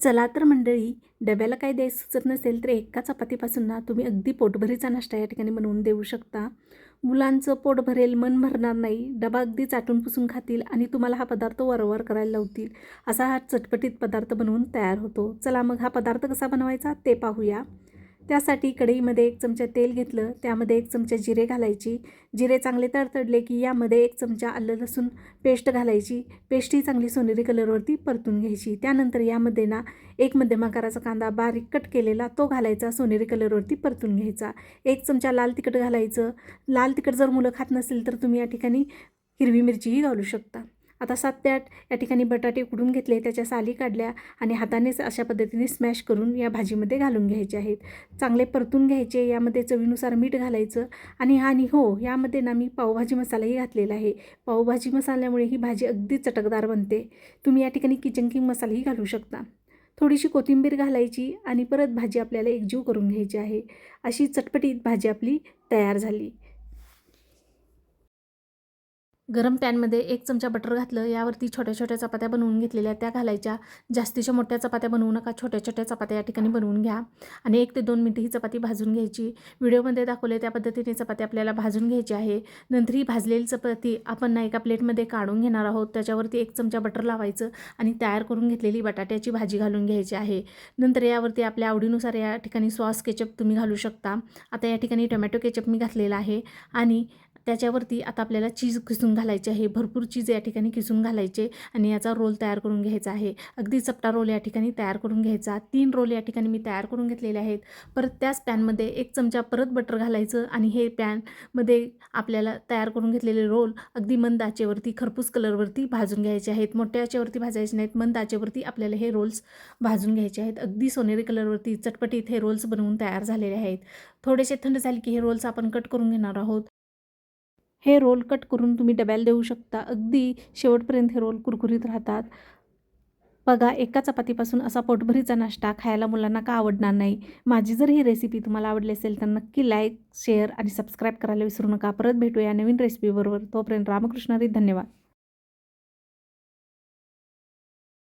चला तर मंडळी डब्याला काही द्यायचं सुचत नसेल तर एका चपातीपासून ना तुम्ही अगदी पोटभरीचा नाश्ता या ठिकाणी बनवून देऊ शकता. मुलांचं पोट भरेल मन भरणार नाही. डबा अगदी चाटून पुसून खातील आणि तुम्हाला हा पदार्थ वरवर करायला लावतील. असा हा चटपटीत पदार्थ बनवून तयार होतो. चला मग हा पदार्थ कसा बनवायचा ते पाहूया. त्यासाठी कढईमध्ये एक चमचा तेल घेतलं त्यामध्ये एक चमचा जिरे घालायची. जिरे चांगले तडतडले की यामध्ये एक चमचा आलं लसूण पेस्ट घालायची. पेस्ट ही चांगली सोनेरी कलरवरती परतून घ्यायची. त्यानंतर यामध्ये ना एक मध्यम आकाराचा कांदा बारीक कट केलेला तो घालायचा सोनेरी कलरवरती परतून घ्यायचा. एक चमचा लाल तिखट घालायचं. लाल तिखट जर मुलं खात नसेल तर तुम्ही या ठिकाणी हिरवी मिरचीही घालू शकता. आता सात ते आठ या ठिकाणी बटाटे उकडून घेतले त्याच्या साली काढल्या आणि हातानेच अशा पद्धतीने स्मॅश करून या भाजीमध्ये घालून घ्यायचे आहेत. चांगले परतून घ्यायचे यामध्ये चवीनुसार मीठ घालायचं आणि हा आणि हो यामध्ये ना मी पावभाजी मसालाही घातलेला आहे. पावभाजी मसाल्यामुळे ही भाजी अगदी चटकदार बनते. तुम्ही या ठिकाणी किचन किंग मसालाही घालू शकता. थोडीशी कोथिंबीर घालायची आणि परत भाजी आपल्याला एकजीव करून घ्यायची आहे. अशी चटपटीत भाजी आपली तयार झाली. गरम पॅनमध्ये एक चमचा बटर घातलं यावरती छोट्या छोट्या चपात्या बनवून घेतलेल्या त्या घालायच्या. जास्तीच्या मोठ्या चपात्या बनवू नका छोट्या छोट्या चपात्या या ठिकाणी बनवून घ्या. आणि एक ते दोन मिनटं ही चपाती भाजून घ्यायची. व्हिडिओमध्ये दाखवले त्या पद्धतीने चपाती आपल्याला भाजून घ्यायची आहे. नंतर ही भाजलेली चपाती आपण ना एका प्लेटमध्ये काढून घेणार आहोत. त्याच्यावरती एक चमचा बटर लावायचं आणि तयार करून घेतलेली बटाट्याची भाजी घालून घ्यायची आहे. नंतर यावरती आपल्या आवडीनुसार या ठिकाणी सॉस केचप तुम्ही घालू शकता. आता या ठिकाणी टोमॅटो केचप मी घातलेला आहे. आणि त्याच्यावरती आता आपल्याला चीज किसून घालायचे आहे. भरपूर चीज या ठिकाणी किसून घालायचे आणि याचा रोल तयार करून घ्यायचा आहे. अगदी चपटा रोल या ठिकाणी तयार करून घ्यायचा. तीन रोल या ठिकाणी मी तयार करून घेतलेले आहेत. परत त्याच पॅनमध्ये एक चमचा परत बटर घालायचं आणि हे पॅनमध्ये आपल्याला तयार करून घेतलेले रोल अगदी मंद आचेवरती खरपूस कलरवरती भाजून घ्यायचे आहेत. मोठ्या आचेवरती भाजायचे नाहीत मंद आचेवरती आपल्याला हे रोल्स भाजून घ्यायचे आहेत. अगदी सोनेरी कलरवरती चटपटीत हे रोल्स बनवून तयार झालेले आहेत. थोडेसे थंड झाले की हे रोल्स आपण कट करून घेणार आहोत. हे रोल कट करून तुम्ही डब्याला देऊ शकता. अगदी शेवटपर्यंत हे रोल कुरकुरीत राहतात. बघा एका चपातीपासून असा पोटभरीचा नाश्ता खायला मुलांना का आवडणार नाही? माझी जर ही रेसिपी तुम्हाला आवडली असेल तर नक्की लाईक शेअर आणि सबस्क्राईब करायला विसरू नका. परत भेटूया नवीन रेसिपीबरोबर तोपर्यंत रामकृष्णारी धन्यवाद.